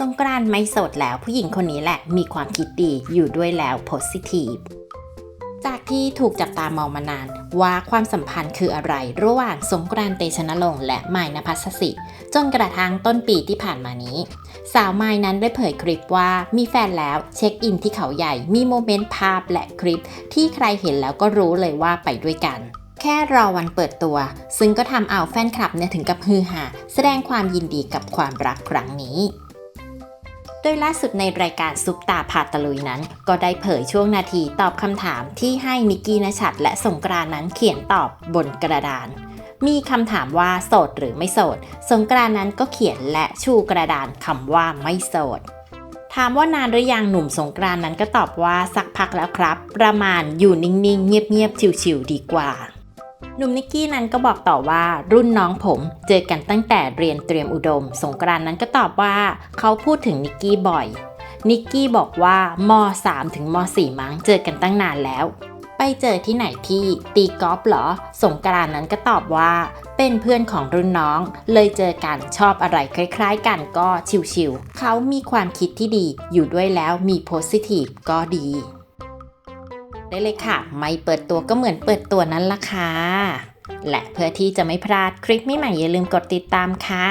สงกรานต์ไม่โสดแล้วผู้หญิงคนนี้แหละมีความคิดดีอยู่ด้วยแล้วโพสิทีฟจากที่ถูกจับตามองมานานว่าความสัมพันธ์คืออะไร ระหว่างสงกรานต์เตชะนรงค์และไมนภัสสิ จนกระทั่งต้นปีที่ผ่านมานี้ สาวไมนั้นได้เผยคลิปว่ามีแฟนแล้วเช็คอินที่เขาใหญ่มีโมเมนต์ภาพและคลิป ที่ใครเห็นแล้วก็รู้เลยว่าไปด้วยกัน แค่รอวันเปิดตัว ซึ่งก็ทำเอาแฟนคลับเนี่ยถึงกับฮือฮาแสดงความยินดีกับความรักครั้งนี้ ดยล่าสุดในรายการซุปตาพาตะลุยนั้น ก็ได้เผยช่วงนาทีตอบคำถามที่ให้นิกกี้นชัดและสงกรานนั้นเขียนตอบบนกระดาน มีคำถามว่าโสดหรือไม่โสด สงกรานนั้นก็เขียนและชูกระดานคำว่าไม่โสดถามว่านานหรือยังหนุ่มสงกรานนั้นก็ตอบว่าสักพักแล้วครับ ประมาณอยู่นิ่งๆ เงียบๆชิวๆดีกว่า หนุ่มนิกกี้นั้นก็บอกต่อว่ารุ่นน้องผมเจอกันตั้งแต่เรียนเตรียมอุดม สงกรานนั้นก็ตอบว่าเขาพูดถึงนิกกี้บ่อย นิกกี้บอกว่าม3ถึงม4มั้งเจอกันตั้งนานแล้ว ไปเจอที่ไหนพี่ตีกอล์ฟเหรอ สงกรานนั้นก็ตอบว่า เป็นเพื่อนของรุ่นน้อง เลยเจอกันชอบอะไรคล้ายๆ กันก็ชิวๆเขามีความคิดที่ดีอยู่ด้วยแล้วมีโพสิทีฟก็ดี ได้เลยค่ะ ไม่เปิดตัวก็เหมือนเปิดตัวนั้นละค่ะ และเพื่อที่จะไม่พลาดคลิปใหม่ๆอย่าลืมกดติดตามค่ะ